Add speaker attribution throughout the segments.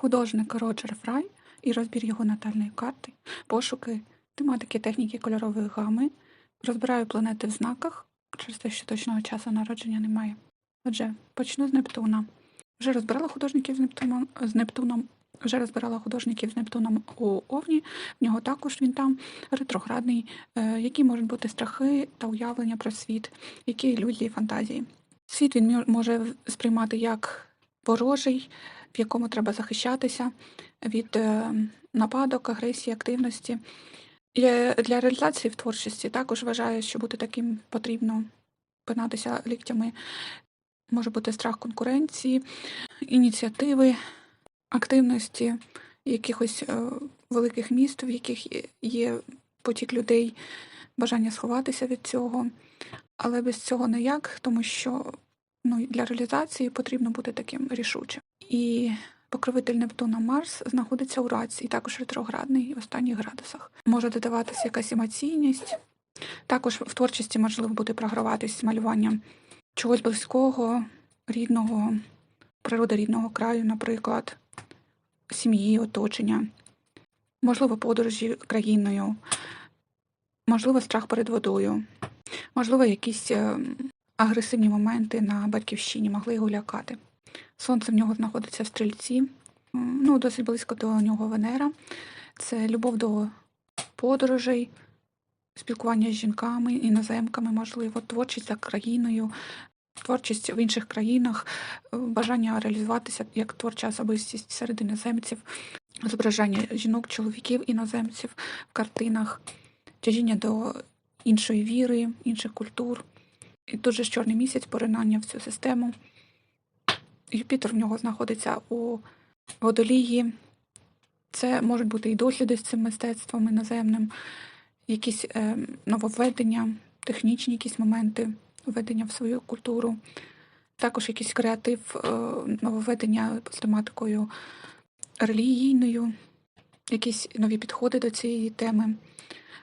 Speaker 1: Художник Роджер Фрай і розбір його натальної карти, пошуки, тематики техніки кольорової гами. Розбираю планети в знаках через те, що точного часу народження немає. Отже, почну з Нептуна. Вже розбирала художників з Нептуном, з Нептуном. Вже розбирала художників з Нептуном у Овні. В нього також він там ретроградний, е, які можуть бути страхи та уявлення про світ, які ілюзії, фантазії. Світ він може сприймати як ворожий, в якому треба захищатися від е, нападок, агресії, активності. Е, для реалізації в творчості також вважаю, що бути таким потрібно пинатися ліктями. Може бути страх конкуренції, ініціативи, активності якихось е, великих міст, в яких є потік людей, бажання сховатися від цього. Але без цього ніяк, тому що ну, для реалізації потрібно бути таким рішучим. І покровитель Нептуна Марс знаходиться у раці, і також ретроградний в останніх градусах. Може додаватися якась емоційність. Також в творчості можливо буде програватись малюванням чогось близького, рідного, природорідного краю, наприклад, сім'ї, оточення, можливо, подорожі країною, можливо, страх перед водою, можливо, якісь е, агресивні моменти на батьківщині могли його лякати. Сонце в нього знаходиться в стрільці, ну, досить близько до нього Венера. Це любов до подорожей, спілкування з жінками, іноземками, можливо, творчість за країною, творчість в інших країнах, е, бажання реалізуватися як творча особистість серед іноземців, зображення жінок, чоловіків, іноземців в картинах, тяжіння до іншої віри, інших культур. І тут же чорний місяць, поринання в цю систему. Юпітер в нього знаходиться у водолії. Це можуть бути і досліди з цим мистецтвом іноземним, якісь е, нововведення, технічні якісь моменти введення в свою культуру, також якийсь креатив, е, нововведення з тематикою релігійною, якісь нові підходи до цієї теми.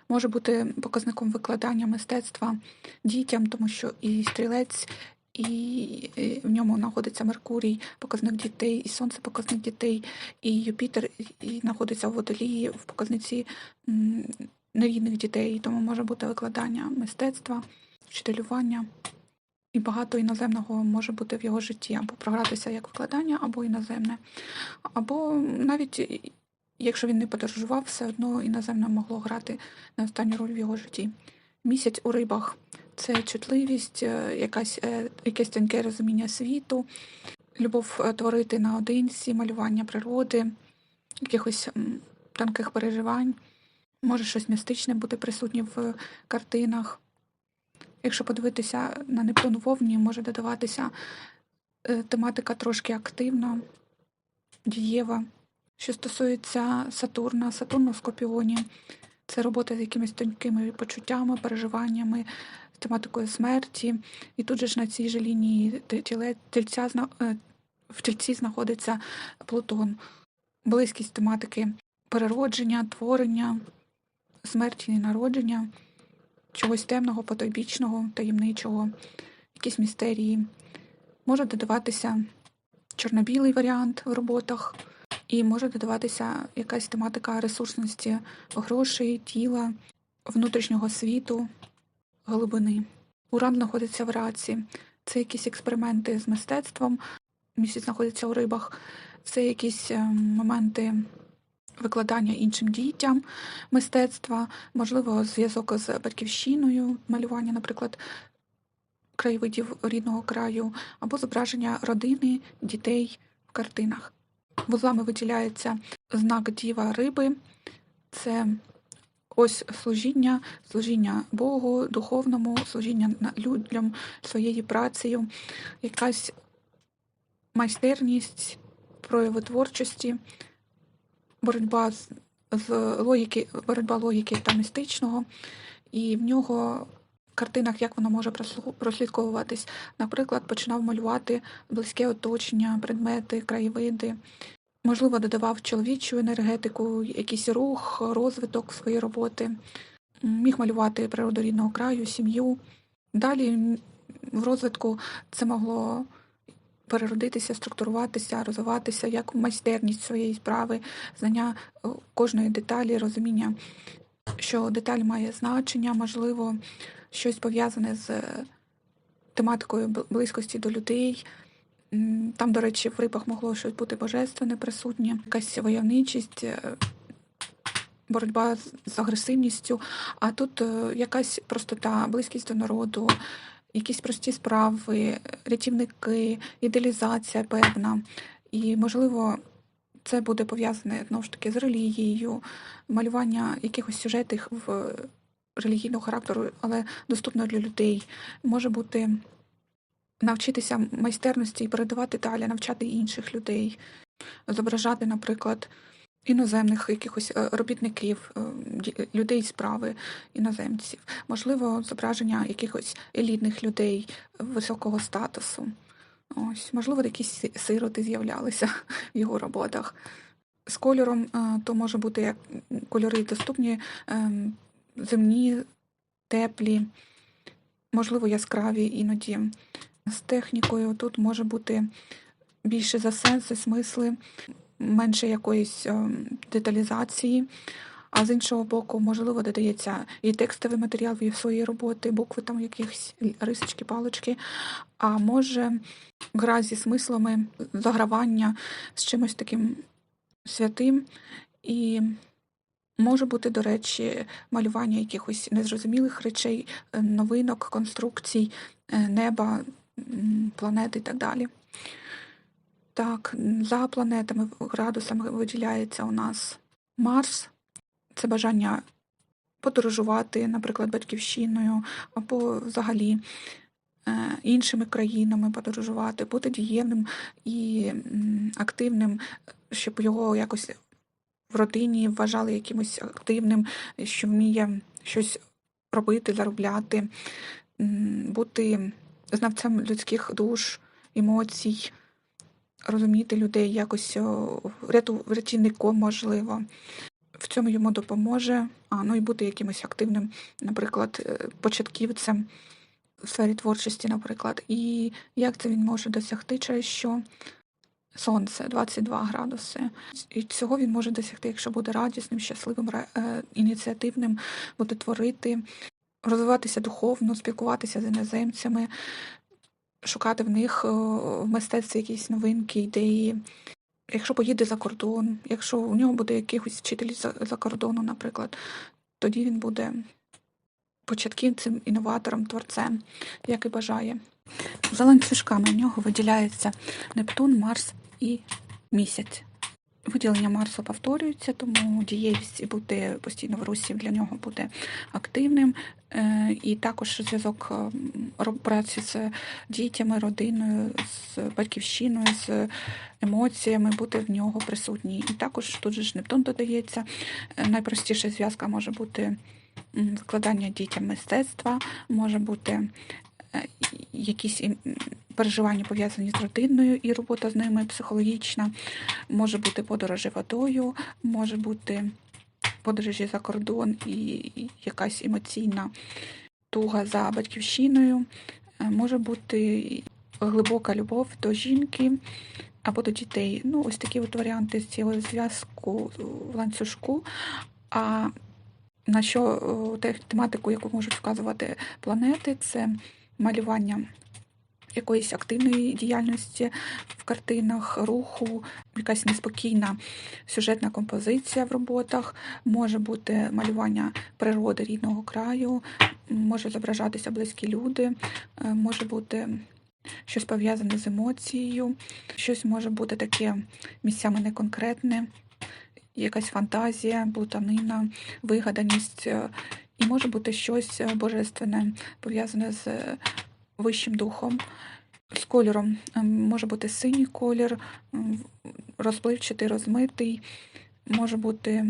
Speaker 1: Може бути показником викладання мистецтва дітям, тому що і стрілець, і е, в ньому знаходиться Меркурій, показник дітей, і Сонце показник дітей, і Юпітер і- знаходиться в водолії в показниці нерідних дітей, тому може бути викладання мистецтва, вчителювання. І багато іноземного може бути в його житті, або програтися як викладання, або іноземне. Або навіть якщо він не подорожував, все одно іноземне могло грати не останню роль в його житті. Місяць у рибах це чутливість, е, якась, е, якесь тонке розуміння світу, любов е, творити наодинці, малювання природи, якихось тонких переживань. Може щось містичне бути присутнє в картинах. Якщо подивитися на Нептун в Овні, може додаватися тематика трошки активна, дієва. Що стосується Сатурна, Сатурн у Скорпіоні, це робота з якимись тонкими почуттями, переживаннями, тематикою смерті. І тут же ж на цій же лінії тільця, е, в тільці знаходиться Плутон. Близькість тематики переродження, творення, смерті і народження, чогось темного, потойбічного, таємничого, якісь містерії. Може додаватися чорно-білий варіант в роботах, і може додаватися якась тематика ресурсності грошей, тіла, внутрішнього світу, глибини. Уран знаходиться в раці. Це якісь експерименти з мистецтвом. Місяць знаходиться у рибах. Це якісь е, моменти викладання іншим дітям мистецтва, можливо, зв'язок з батьківщиною, малювання, наприклад, краєвидів рідного краю, або зображення родини, дітей в картинах. Вузлами виділяється знак діва риби. Це ось служіння, служіння Богу, духовному, служіння людям своєю працею, якась майстерність, прояви творчості, боротьба з, з логіки, боротьба логіки та містичного, і в нього в картинах, як воно може прослідковуватись. Наприклад, починав малювати близьке оточення, предмети, краєвиди. Можливо, додавав чоловічу енергетику, якийсь рух, розвиток своєї роботи, міг малювати природу рідного краю, сім'ю. Далі в розвитку це могло переродитися, структуруватися, розвиватися як майстерність своєї справи, знання е, кожної деталі, розуміння, що деталь має значення, можливо, щось пов'язане з е, тематикою близькості до людей. Там, до речі, в рибах могло щось бути божественне присутнє, якась войовничість, е, боротьба з- з агресивністю, а тут е, якась простота, близькість до народу, якісь прості справи, рятівники, ідеалізація певна. І, можливо, це буде пов'язане знову ж таки з релігією, малювання якихось сюжетів в релігійного характеру, але доступно для людей. Може бути навчитися майстерності і передавати далі, навчати інших людей, зображати, наприклад, іноземних якихось е, робітників, е, людей справи, іноземців, можливо, зображення якихось елітних людей високого статусу. Ось, можливо, якісь сироти з'являлися в його роботах. З кольором е, то може бути як кольори доступні, ем, земні, теплі, можливо, яскраві іноді. З технікою тут може бути більше за сенси, смисли, менше якоїсь ем, деталізації. А з іншого боку, можливо, додається і текстовий матеріал в свої роботи, букви там якихось рисочки, палички, а може гра зі смислами, загравання з чимось таким святим. І може бути, до речі, малювання якихось незрозумілих речей, е, новинок, конструкцій, е, неба, м, планет і так далі. Так, за планетами, градусами виділяється у нас Марс. Це бажання подорожувати, наприклад, батьківщиною, або взагалі е, іншими країнами подорожувати, бути дієвним і активним, щоб його якось в родині вважали якимось активним, що вміє щось робити, заробляти, бути знавцем людських душ, емоцій, розуміти людей якось рятівником, можливо. В цьому йому допоможе, а ну і бути якимось активним, наприклад, е, початківцем в сфері творчості, наприклад. І як це він може досягти, через що сонце 22 градуси. І цього він може досягти, якщо буде радісним, щасливим, е, ініціативним, буде творити, розвиватися духовно, спілкуватися з іноземцями, шукати в них е, в мистецтві якісь новинки, ідеї. Якщо поїде за кордон, якщо у нього буде якийсь вчитель за, за кордону, наприклад, тоді він буде початківцем, інноватором, творцем, як і бажає. За ланцюжками в нього виділяється Нептун, Марс і місяць. Виділення Марсу повторюється, тому дієвість бути постійно в русі для нього буде активним. Е, І також зв'язок ем, праці з дітями, родиною, з батьківщиною, з емоціями бути в нього присутній. І також тут же ж Нептун додається. Е, Найпростіша зв'язка може бути складання дітям мистецтва, може бути е, якісь переживання пов'язані з родиною і робота з ними психологічна, може бути подорожі водою, може бути подорожі за кордон і якась емоційна туга за батьківщиною, Е, може бути глибока любов до жінки або до дітей. Ну, ось такі от варіанти з цього зв'язку в ланцюжку. А на що тематику, яку можуть вказувати планети, це малювання якоїсь активної діяльності в картинах, руху, якась неспокійна сюжетна композиція в роботах, може бути малювання природи рідного краю, може зображатися близькі люди, е, може бути щось пов'язане з емоцією, щось може бути таке місцями неконкретне, якась фантазія, плутанина, вигаданість, е, і може бути щось е, божественне, пов'язане з е, вищим духом. З кольором Е, може бути синій колір, розпливчатий, розмитий, може бути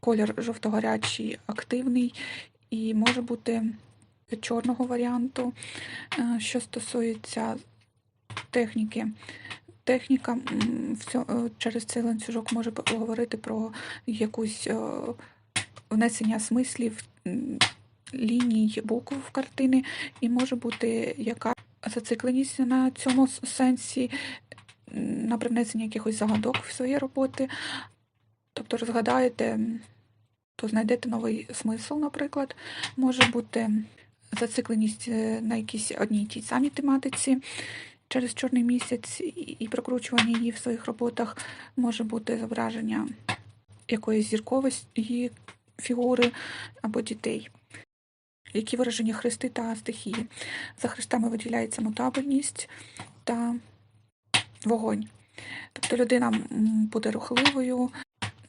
Speaker 1: колір жовтогорячий, активний, і може бути чорного варіанту. Що стосується техніки, техніка через цей ланцюжок може п- говорити про якусь внесення смислів, ліній, букв картини, і може бути яка зацикленість на цьому сенсі, на привнесення якихось загадок в свої роботи. Тобто розгадаєте, то знайдете новий смисл, наприклад. Може бути зацикленість е, на якійсь одній тій самій тематиці через чорний місяць і прокручування її в своїх роботах. Може бути зображення якоїсь зіркової фігури або дітей. Які виражені хрести та стихії. За хрестами виділяється мутабельність та вогонь. Тобто людина буде рухливою,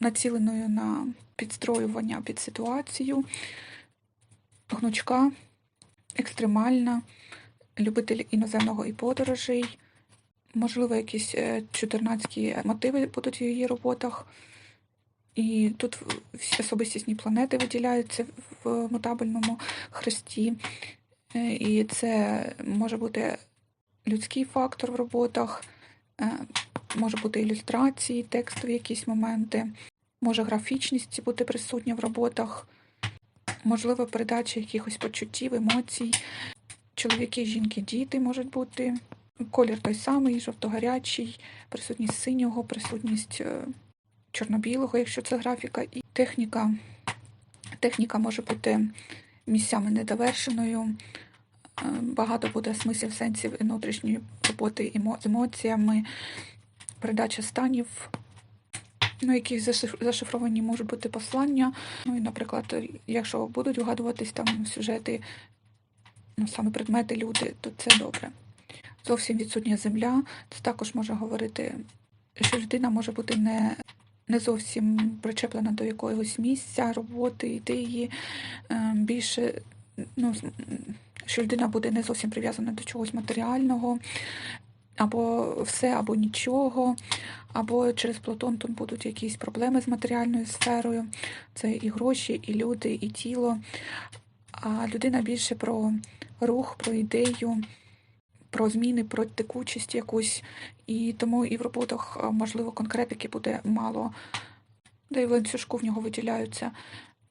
Speaker 1: націленою на підстроювання під ситуацію, гнучка, екстремальна, любитель іноземного і подорожей. Можливо, якісь е, чотирнацькі мотиви будуть в її роботах. І тут особистісні планети виділяються в мутабельному хресті. Е, І це може бути людський фактор в роботах, е, може бути ілюстрації, текстові якісь моменти, може графічність бути присутня в роботах, можливо, передача якихось почуттів, емоцій. Чоловіки, жінки, діти можуть бути. Колір той самий, жовто-гарячий, присутність синього, присутність е, чорно-білого, якщо це графіка, і техніка. Техніка може бути місцями недовершеною. Е, Багато буде смислів, сенсів і внутрішньої роботи з емоціями, передача станів, ну, які зашифровані можуть бути послання. Ну і, наприклад, якщо будуть вгадуватись там сюжети, ну, саме предмети, люди, то це добре. Зовсім відсутня земля. Це також може говорити, що людина може бути не, не зовсім причеплена до якогось місця, роботи, ідеї, е, більше, ну, що людина буде не зовсім прив'язана до чогось матеріального, або все, або нічого, або через Платон тут будуть якісь проблеми з матеріальною сферою. Це і гроші, і люди, і тіло. А людина більше про рух, про ідею, про зміни, про текучість якусь. І тому і в роботах, можливо, конкретики буде мало. Да і в ланцюжку в нього виділяються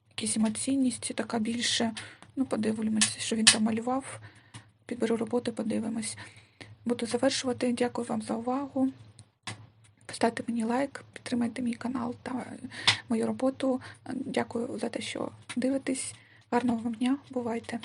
Speaker 1: якісь емоційність, така більше. Ну, подивимось, що він там малював. Підберу роботи, подивимось. Буду завершувати. Дякую вам за увагу. Поставте мені лайк, підтримайте мій канал та мою роботу. Дякую за те, що дивитесь. Гарного вам дня, бувайте!